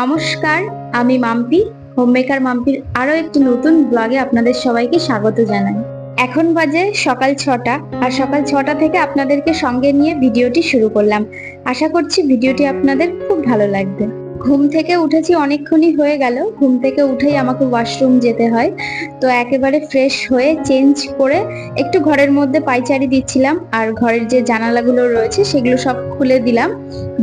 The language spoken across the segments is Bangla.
নমস্কার, আমি মাম্পি হোম মেকার মাম্পির আরও একটি নতুন ব্লগে আপনাদের সবাইকে স্বাগত জানাই। এখন বাজে সকাল ছটা, আর সকাল ছটা থেকে আপনাদেরকে সঙ্গে নিয়ে ভিডিওটি শুরু করলাম। আশা করছি ভিডিওটি আপনাদের খুব ভালো লাগবে। ঘুম থেকে উঠেছি, অনেকক্ষণই হয়ে গেল। ঘুম থেকে উঠেই আমাকে ওয়াশরুম যেতে হয়। তো একেবারে ফ্রেশ হয়ে চেঞ্জ করে একটু ঘরের মধ্যে পাইচারি দিচ্ছিলাম আর ঘরের যে জানালাগুলো রয়েছে সেগুলো সব খুলে দিলাম।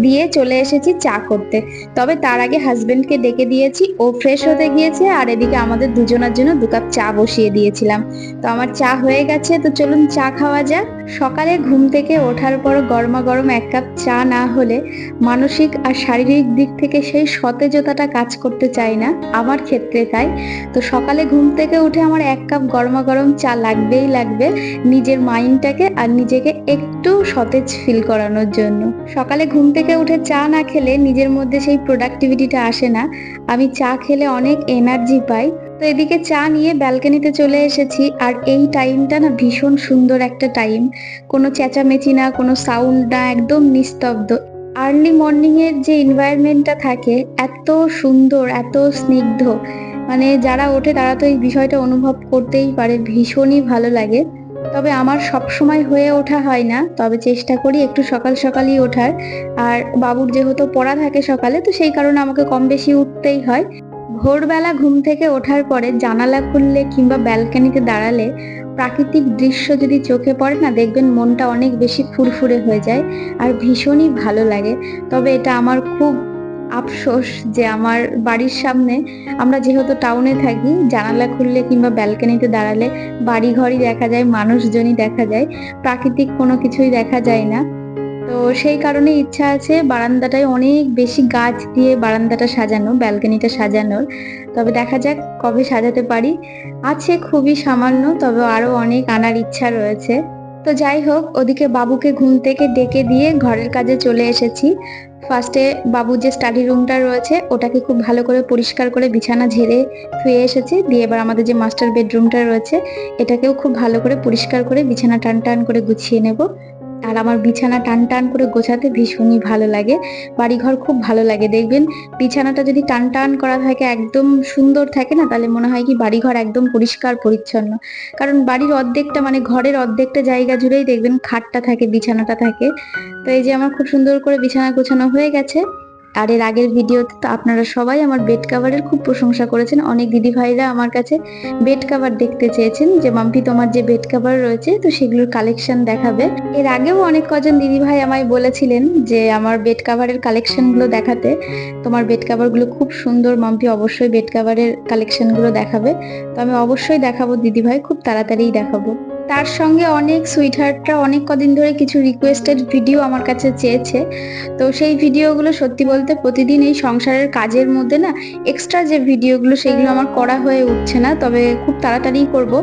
দিয়ে চলে এসেছি চা করতে। তবে তার আগে হাজবেন্ডকে ডেকে দিয়েছি। ও ফ্রেশ হতে গিয়েছে আর এদিকে আমাদের দুজনের জন্য দু কাপ চা বসিয়ে দিয়েছিলাম। তো আমার চা হয়ে গেছে, তো চলুন চা খাওয়া যাক। সকালে ঘুম থেকে ওঠার পর গরমা গরম এক কাপ চা না হলে মানসিক আর শারীরিক দিক থেকে সেই সতেজতাটা কাজ করতে চায় না আমার ক্ষেত্রে তাই। তো সকালে ঘুম থেকে উঠে আমার এক কাপ গরমা গরম চা লাগবেই লাগবে নিজের মাইন্ডটাকে আর নিজেকে একটু সতেজ ফিল করানোর জন্য। সকালে ঘুম থেকে উঠে চা না খেলে নিজের মধ্যে সেই প্রোডাক্টিভিটিটা আসে না। আমি চা খেলে অনেক এনার্জি পাই। তো এদিকে চা নিয়ে ব্যালকনিতে চলে এসেছি, আর এই টাইমটা না ভীষণ সুন্দর একটা টাইম। কোনো চেঁচামেচি না, কোনো সাউন্ড না, একদম নিস্তব্ধ। আর্লি মর্নিং এর যে এনভায়রনমেন্টটা থাকে, এত সুন্দর, এত স্নিগ্ধ। মানে যারা ওঠে তারা তো এই বিষয়টা অনুভব করতেই পারে, ভীষণই ভালো লাগে। তবে আমার সব সময় হয়ে ওঠা হয় না, তবে চেষ্টা করি একটু সকাল সকালই ওঠার। আর বাবুর যেহেতু পড়া থাকে সকালে, তো সেই কারণে আমাকে কম বেশি উঠতেই হয়। ভোরবেলা ঘুম থেকে ওঠার পরে জানালা খুললে কিংবা ব্যালকানিতে দাঁড়ালে প্রাকৃতিক দৃশ্য যদি চোখে পড়ে না, দেখবেন মনটা অনেক বেশি ফুরফুরে হয়ে যায় আর ভীষণই ভালো লাগে। তবে এটা আমার খুব আফসোস যে আমার বাড়ির সামনে আমরা যেহেতু টাউনে থাকি, জানালা খুললে কিংবা ব্যালকনিতে দাঁড়ালে বাড়ি ঘরই দেখা যায়, মানুষজনই দেখা যায়, প্রাকৃতিক কোনো কিছুই দেখা যায় না। তো সেই কারণে ইচ্ছা আছে বারান্দাটায় অনেক বেশি গাছ দিয়ে বারান্দাটা সাজানো, ব্যালকনিটা সাজানোর। তবে দেখা যাক কবে সাজাতে পারি। আছে খুবই সামান্য, তবে আরও অনেক আনার ইচ্ছা রয়েছে। তো যাই হোক, ওদিকে বাবুকে ঘুম থেকে ডেকে দিয়ে ঘরের কাজে চলে এসেছি। ফার্স্টে বাবুর যে স্টাডি রুমটা রয়েছে, ওটাকে খুব ভালো করে পরিষ্কার করে বিছানা ঝেড়ে ধুয়ে এসেছি। দিয়ে এবার আমাদের যে মাস্টার বেডরুমটা রয়েছে, এটাকেও খুব ভালো করে পরিষ্কার করে বিছানা টান টান করে গুছিয়ে নেব। আর আমার বিছানা টান টান করে গোছাতে ভীষণই ভালো লাগে। বাড়িঘর খুব ভালো লাগে। দেখবেন বিছানাটা যদি টান টান করা থাকে, একদম সুন্দর থাকে না, তাহলে মনে হয় কি বাড়িঘর একদম পরিষ্কার, পরিচ্ছন্ন। কারণ বাড়ির অর্ধেকটা মানে ঘরের অর্ধেকটা জায়গা জুড়েই দেখবেন খাটটা থাকে, বিছানাটা থাকে। তো এই যে আমার খুব সুন্দর করে বিছানা গোছানো হয়ে গেছে। আর এর আগের ভিডিওতে তো আপনারা সবাই আমার বেড কাভারের খুব প্রশংসা করেছেন। অনেক দিদি ভাইরা আমার কাছে বেড কাভার দেখতে চেয়েছেন যে, মাম্পি, তোমার যে বেড কাভার রয়েছে, তো সেগুলোর কালেকশন দেখাবে। এর আগেও অনেক কজন দিদি ভাই আমায় বলেছিলেন যে, আমার বেড কাভারের কালেকশনগুলো দেখাতে। তোমার বেড কাভারগুলো খুব সুন্দর, মাম্পি অবশ্যই বেড কাভারের কালেকশনগুলো দেখাবে। তো আমি অবশ্যই দেখাবো দিদি ভাই, খুব তাড়াতাড়িই দেখাবো। তার সঙ্গে অনেক সুইটহার্টরা অনেক কদিন ধরে কিছু রিকোয়েস্টেড ভিডিও আমার কাছে চেয়েছে। তো সেই ভিডিওগুলো সত্যি বলতে প্রতিদিন এই সংসারের কাজের মধ্যে না এক্সট্রা যে ভিডিওগুলো সেগুলো আমার করা হয়ে উঠছে না, তবে খুব তাড়াতাড়ি করব।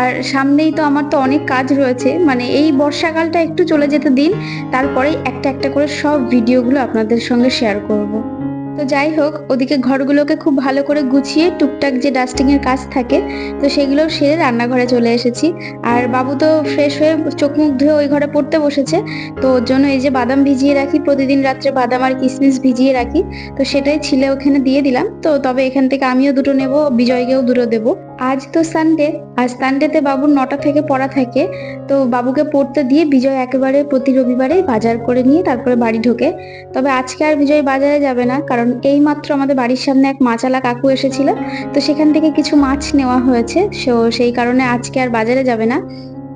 আর সামনেই তো আমার তো অনেক কাজ রয়েছে মানে এই বর্ষাকালটা একটু চলে যেতে দিন, তারপরেই একটা একটা করে সব ভিডিওগুলো আপনাদের সঙ্গে শেয়ার করব। তো যাই হোক, ওদিকে ঘরগুলোকে খুব ভালো করে গুছিয়ে টুকটাক যে ডাস্টিং এর কাজ থাকে, তো সেগুলো সেরে রান্নাঘরে চলে এসেছি। আর বাবু তো ফ্রেশ হয়ে চোখ মুখ ধুয়ে ওই ঘরে পড়তে বসেছে, তো ওর জন্য এই যে বাদাম ভিজিয়ে রাখি, প্রতিদিন রাত্রে বাদাম আর কিসমিস ভিজিয়ে রাখি, তো সেটাই ছিলে ওখানে দিয়ে দিলাম। তো তবে এখান থেকে আমিও দুটো নেব, বিজয়কেও দুটো দেবো। আজ তো সানডে আজ সানডেতে বাবুর নটা থেকে পড়া থাকে। তো বাবুকে পড়তে দিয়ে বিজয় একেবারে প্রতি রবিবারে বাজার করে নিয়ে তারপরে বাড়ি ঢোকে। তবে আজকে আর বিজয় বাজারে যাবে না, কারণ এই মাত্র আমাদের বাড়ির সামনে এক মাচালা কাকু এসেছিল। তো সেখান থেকে কিছু মাছ নেওয়া হয়েছে সো সেই কারণে আজকে আর বাজারে যাবে না।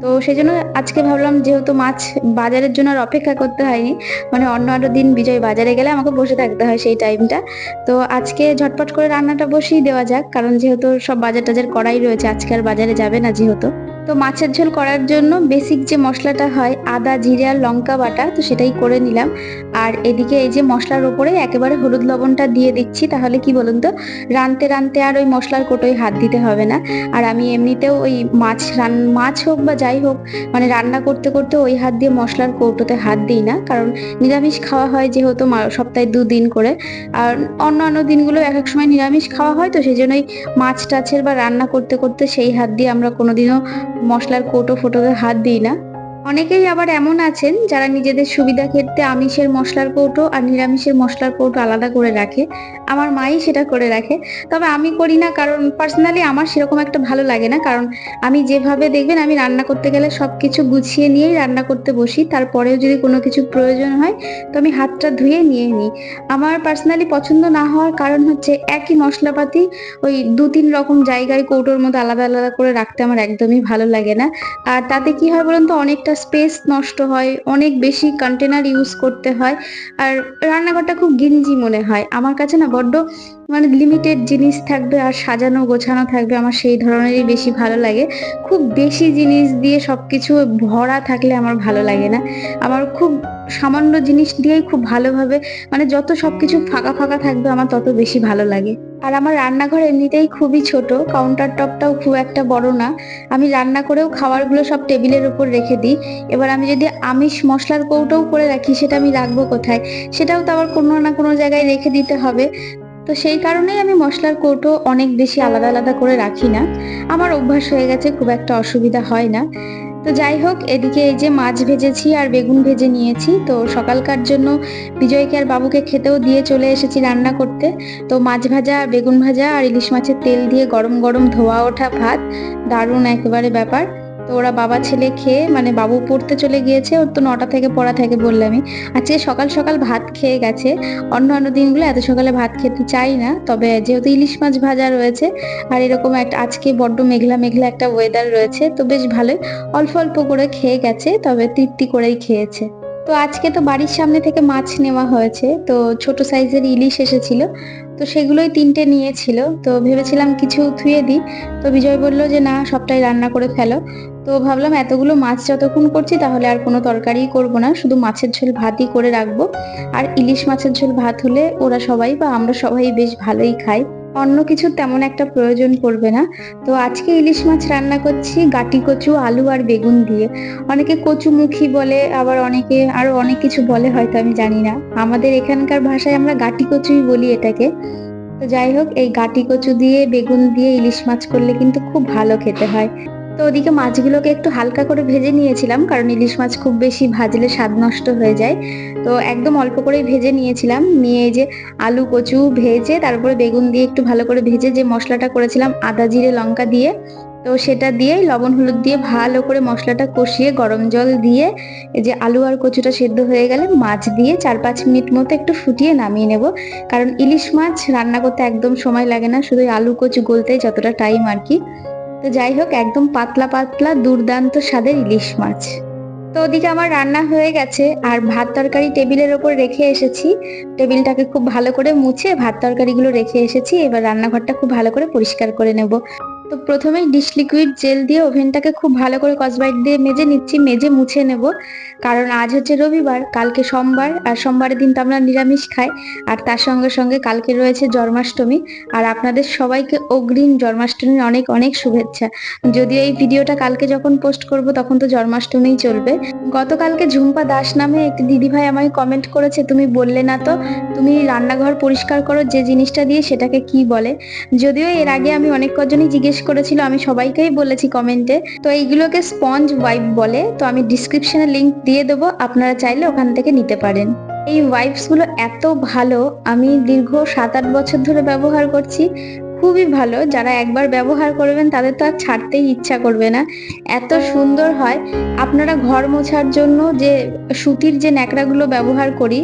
তো সেই জন্য আজকে ভাবলাম যেহেতু মাছ বাজারের জন্য আর অপেক্ষা করতে হয়নি মানে অন্য আরও দিন বিজয় বাজারে গেলে আমাকে বসে থাকতে হয় সেই টাইমটা তো আজকে ঝটপট করে রান্নাটা বসিয়ে দেওয়া যাক, কারণ যেহেতু সব বাজার টাজার করাই রয়েছে, আজকে আর বাজারে যাবে না যেহেতু। তো মাছের ঝোল করার জন্য বেসিক যে মশলাটা হয় আদা, জিরে আর লঙ্কা বাটা, তো সেটাই করে নিলাম। আর এদিকে এই যে মশলার ওপরে একেবারে হলুদ লবণটা দিয়ে দিচ্ছি, তাহলে কি বলুন তো? রানতে রানতে আর ওই মশলার কোটোয় হাত দিতে হবে না। আর আমি এমনিতেও ওই মাছ রান, মাছ হোক বা যাই হোক মানে রান্না করতে করতে ওই হাত দিয়ে মশলার কৌটোতে হাত দিই না। কারণ নিরামিষ খাওয়া হয় যেহেতু সপ্তাহে দুদিন করে। আর অন্যান্য দিনগুলো এক এক সময় নিরামিষ খাওয়া হয়, তো সেই জন্যই মাছ টাছের বা রান্না করতে করতে সেই হাত দিয়ে আমরা কোনোদিনও মশলার কৌটো ফোটোতে হাত দিই না। অনেকেই আবার এমন আছেন যারা নিজেদের সুবিধা ক্ষেত্রে আমিষের মশলার কৌটো আর নিরামিষের মশলার কৌটো আলাদা করে রাখে। আমার মাই সেটা করে রাখে। তবে আমি করি না কারণ পার্সোনালি আমার সেরকম একটা ভালো লাগে না। কারণ আমি যেভাবে দেখবেন আমি রান্না করতে গেলে সব কিছু গুছিয়ে নিয়েই রান্না করতে বসি। তারপরেও যদি কোনো কিছু প্রয়োজন হয় তো আমি হাতটা ধুয়ে নিয়ে নিই। আমার পার্সোনালি পছন্দ না হওয়ার কারণ হচ্ছে একই মশলাপাতি ওই দু তিন রকম জায়গায় কৌটোর মধ্যে আলাদা আলাদা করে রাখতে আমার একদমই ভালো লাগে না। আর তাতে কি হয় বলুন তো? অনেকটা স্পেস নষ্ট হয়, অনেক বেশি কন্টেনার ইউজ করতে হয়। আর রান্নাঘরটা খুব গিঞ্জি মনে হয়। আমার কাছে না বড্ড মানে লিমিটেড জিনিস থাকবে আর সাজানো গোছানো থাকবে, আমার সেই ধরনেরই বেশি ভালো লাগে। খুব বেশি জিনিস দিয়ে সবকিছু ভরা থাকলে আমার ভালো লাগে না। আমার খুব সামান্য জিনিস দিয়েই খুব ভালোভাবে মানে যত সবকিছু ফাঁকা ফাঁকা থাকবে আমার তত বেশি ভালো লাগে। আর আমার রান্নাঘর এমনিতেই খুবই ছোট কাউন্টার টপটাও খুব একটা বড় না। আমি রান্না করেও খাবারগুলো সব টেবিলের উপর রেখে দিই। এবার আমি যদি আমিষ মশলার কৌটোও করে রাখি, সেটা আমি রাখব কোথায়? সেটাও তো আবার কোনো না কোনো জায়গায় রেখে দিতে হবে। তো সেই কারণেই আমি মশলার কৌটো অনেক বেশি আলাদা আলাদা করে রাখি না। আমার অভ্যাস হয়ে গেছে, খুব একটা অসুবিধা হয় না। তো যাই হোক, এদিকে এই যে মাছ ভেজেছি আর বেগুন ভেজে নিয়েছি। তো সকালকার জন্য বিজয়কে আর বাবুকে খেতেও দিয়ে চলে এসেছি রান্না করতে। তো মাছ ভাজা, বেগুন ভাজা আর ইলিশ মাছের তেল দিয়ে গরম গরম ধোয়া ওঠা ভাত, দারুণ একেবারে ব্যাপার। তো ওরা বাবা ছেলে খেয়ে মানে বাবু পড়তে চলে গিয়েছে, ওর তো নটা থেকে পড়া থাকে বললামই। আজকে সকাল সকাল ভাত খেয়ে গেছে। অন্য অন্য দিনগুলো এত সকালে ভাত খেতে চাই না, তবে যেহেতু ইলিশ মাছ ভাজা রয়েছে, আর এরকম একটা আজকে বড্ড মেঘলা মেঘলা একটা ওয়েদার রয়েছে, তো বেশ ভালোই। অল্প অল্প করে খেয়ে গেছে, তবে তৃপ্তি করেই খেয়েছে। তো আজকে তো বাড়ির সামনে থেকে মাছ নেওয়া হয়েছে, তো ছোট সাইজের ইলিশ এসেছিল, তো সেগুলোই তিনটে নিয়েছিল, তো ভেবেছিলাম কিছু থুয়ে দিই। তো বিজয় বলল যে, না, সবটাই রান্না করে ফেলো। তো ভাবলাম এতগুলো মাছ যতক্ষণ করছি তাহলে আর কোনো তরকারি করব না, শুধু মাছের ঝোল ভাতই করে রাখব। আর ইলিশ মাছের ঝোল ভাত হলে ওরা সবাই বা আমরা সবাই বেশ ভালোই খাই। অন্য কিছু তেমন একটা প্রয়োজন পড়বে না। তো আজকে ইলিশ মাছ রান্না করছি গাটি কচু, আলু আর বেগুন দিয়ে। অনেকে কচুমুখী বলে, আবার অনেকে আরও অনেক কিছু বলে, হয়তো আমি জানি না। আমাদের এখানকার ভাষায় আমরা গাটি কচুই বলি এটাকে। তো যাই হোক, এই গাটি কচু দিয়ে, বেগুন দিয়ে ইলিশ মাছ করলে কিন্তু খুব ভালো খেতে হয়। তো ওদিকে মাছগুলোকে একটু হালকা করে ভেজে নিয়েছিলাম, কারণ ইলিশ মাছ খুব বেশি ভাজলে স্বাদ নষ্ট হয়ে যায়। তো একদম অল্প করেই ভেজে নিয়েছিলাম, নিয়ে যে আলু, কচু ভেজে তারপরে বেগুন দিয়ে একটু ভালো করে ভেজে যে মশলাটা করেছিলাম, আদা, জিরে, লঙ্কা দিয়ে, তো সেটা দিয়ে লবণ, হলুদ দিয়ে ভালো করে মশলাটা কষিয়ে গরম জল দিয়ে এই যে আলু আর কচুটা সেদ্ধ হয়ে গেলে মাছ দিয়ে চার পাঁচ মিনিট মতো একটু ফুটিয়ে নামিয়ে নেব। কারণ ইলিশ মাছ রান্না করতে একদম সময় লাগে না, শুধু আলু, কচু গলতে যতটা টাইম আর কি। তো যাই হোক, একদম পাতলা পাতলা দুর্দান্ত স্বাদের ইলিশ মাছ। তো ওদিকে আমার রান্না হয়ে গেছে, আর ভাত তরকারি টেবিলের ওপর রেখে এসেছি। টেবিলটাকে খুব ভালো করে মুছে ভাত তরকারিগুলো রেখে এসেছি, এবার রান্নাঘরটা খুব ভালো করে পরিষ্কার করে নেব। তো প্রথমেই ডিশ লিকুইড জেল দিয়ে ওভেনটাকে খুব ভালো করে কসবাইট দিয়ে মেজে নিচ্ছি, মেজে মুছে নেব। কারণ আজ হচ্ছে রবিবার, কালকে সোমবার, আর সোমবারের দিন তো আমরা নিরামিষ খাই, আর তার সঙ্গে সঙ্গে কালকে রয়েছে জন্মাষ্টমী, আর আপনাদের সবাইকে অগ্রিম জন্মাষ্টমীর অনেক অনেক শুভেচ্ছা। যদিও এই ভিডিওটা কালকে যখন পোস্ট করব, তখন তো জন্মাষ্টমীই চলবে। গতকালকে ঝুম্পা দাস নামে একটি দিদিভাই আমায় কমেন্ট করেছে, তুমি বললে না তো, তুমি রান্নাঘর পরিষ্কার করো, যে জিনিসটা দিয়ে সেটাকে কি বলে? যদিও এর আগে আমি অনেক কজনই জিজ্ঞেস করেছিল, আমি সবাইকেই বলেছি কমেন্টে তো এইগুলোকে স্পঞ্জ ওয়াইপ বলে, তো আমি ডিসক্রিপশনে লিংক দিয়ে দেবো, আপনারা চাইলে ওখান থেকে নিতে পারেন। এই ওয়াইপসগুলো এত ভালো, আমি দীর্ঘ সাত আট বছর ধরে ব্যবহার করছি, খুবই ভালো। যারা একবার ব্যবহার করবেন, তাদের তো আর ছাড়তেই ইচ্ছা করবে না। এত সুন্দর হয়। আপনারা ঘর মোছার জন্য যে সুতির যে ন্যাকড়াগুলো ব্যবহার করি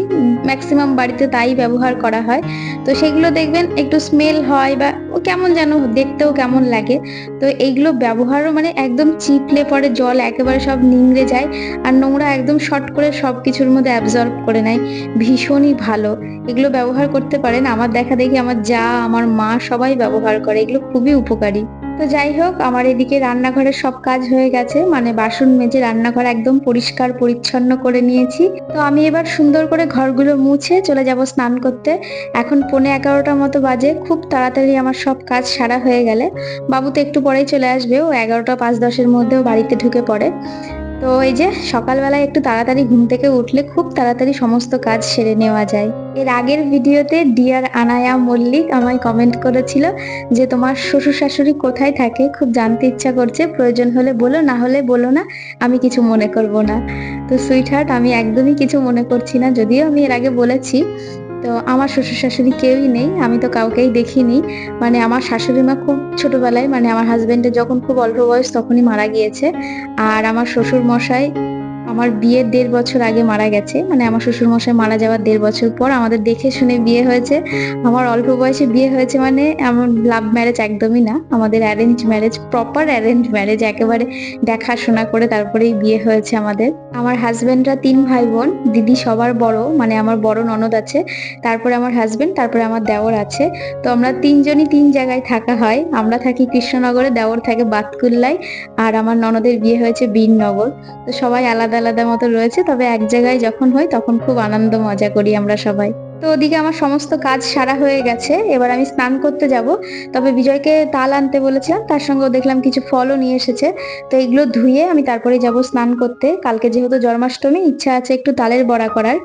ম্যাক্সিমাম বাড়িতে তাই ব্যবহার করা হয়। তো সেগুলো দেখবেন, একটু স্মেল হয় বা কেমন যেন দেখতেও কেমন লাগে। তো এইগুলো ব্যবহারও মানে একদম চিপলে পরে জল একেবারে সব নিংড়ে যায় আর নোংরা একদম শর্ট করে সব কিছুর মধ্যে অ্যাবজর্ব করে নেয়। ভীষণই ভালো। এগুলো ব্যবহার করতে পারেন। আমার দেখা দেখি আমার যা, আমার মা সবাই ব্যবহার করে। এগুলো খুবই উপকারী। তো যাই হোক, আমার এদিকে রান্নাঘরের সব কাজ হয়ে গেছে। মানে বাসন মেজে রান্নাঘর একদম পরিষ্কার, পরিচ্ছন্ন করে নিয়েছি। তো আমি এবার সুন্দর করে ঘরগুলো মুছে চলে যাব স্নান করতে। এখন পৌনে এগারোটার মতো বাজে, খুব তাড়াতাড়ি আমার সব কাজ সারা হয়ে গেলে। বাবু তো একটু পরেই চলে আসবে, ও এগারোটা পাঁচ দশের মধ্যেও বাড়িতে ঢুকে পড়ে। তো এই যে সকালবেলায় একটু তাড়াতাড়ি ঘুম থেকে উঠলে খুব তাড়াতাড়ি সমস্ত কাজ সেরে নেওয়া যায়। এর আগের ভিডিওতে ডিয়ার আনায়া মল্লিক আমায় কমেন্ট করেছিল যে, তোমার শ্বশুর শাশুড়ি কোথায় থাকে? খুব জানতে ইচ্ছা করছে। প্রয়োজন হলে বলো, না হলে বলো না। আমি কিছু মনে করব না। তো সুইট হার্ট আমি একদমই কিছু মনে করছি না। যদিও আমি এর আগে বলেছি তো আমার শ্বশুর শাশুড়ি কেউই নেই, আমি তো কাউকেই দেখিনি। মানে আমার শাশুড়ি মা খুব ছোটবেলায় মানে আমার হাজবেন্ডের যখন খুব অল্প বয়স তখনই মারা গিয়েছে। আর আমার শ্বশুর মশাই আমার বিয়ের দেড় বছর আগে মারা গেছে। মানে আমার শ্বশুর মশাই মারা যাওয়ার দেড় বছর পর আমাদের দেখে শুনে বিয়ে হয়েছে। আমার অল্প বয়সে বিয়ে হয়েছে মানে এমন লাভ ম্যারেজ একদমই না। আমাদের arrange marriage proper arrange marriage একেবারে দেখাশোনা করে তারপরেই বিয়ে হয়েছে আমাদের। আমার হাজব্যান্ডরা তিন ভাই বোন দিদি সবার বড় মানে আমার বড় ননদ আছে, তারপরে আমার হাজব্যান্ড তারপরে আমার দেওর আছে। তো আমরা তিনজনই তিন জায়গায় থাকা হয়। আমরা থাকি কৃষ্ণনগরে, দেওর থাকে বাতকুল্লায়, আর আমার ননদের বিয়ে হয়েছে বীরনগর। তো সবাই আলাদা আলাদা মতো রয়েছে, তবে এক জায়গায় যখন হয় তখন খুব আনন্দ মজা করি আমরা সবাই। তো ওদিকে আমার সমস্ত কাজ সারা হয়ে গেছে, এবার আমি স্নান করতে যাব। তবে বিজয়কে তাল আনতে বলেছিলাম, তার সঙ্গেও দেখলাম কিছু ফলও নিয়ে এসেছে। তো এগুলো ধুয়ে আমি তারপরে যাব স্নান করতে। কালকে যেহেতু জন্মাষ্টমী, ইচ্ছা আছে একটু তালের বড়া করার।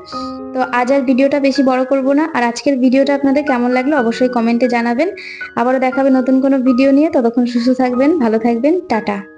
তো আজ আর ভিডিওটা বেশি বড় করব না। আর আজকের ভিডিওটা আপনাদের কেমন লাগল অবশ্যই কমেন্টে জানাবেন। আবারও দেখাবে নতুন কোনো ভিডিও নিয়ে। ততক্ষণ সুস্থ থাকবেন, ভালো থাকবেন, টাটা।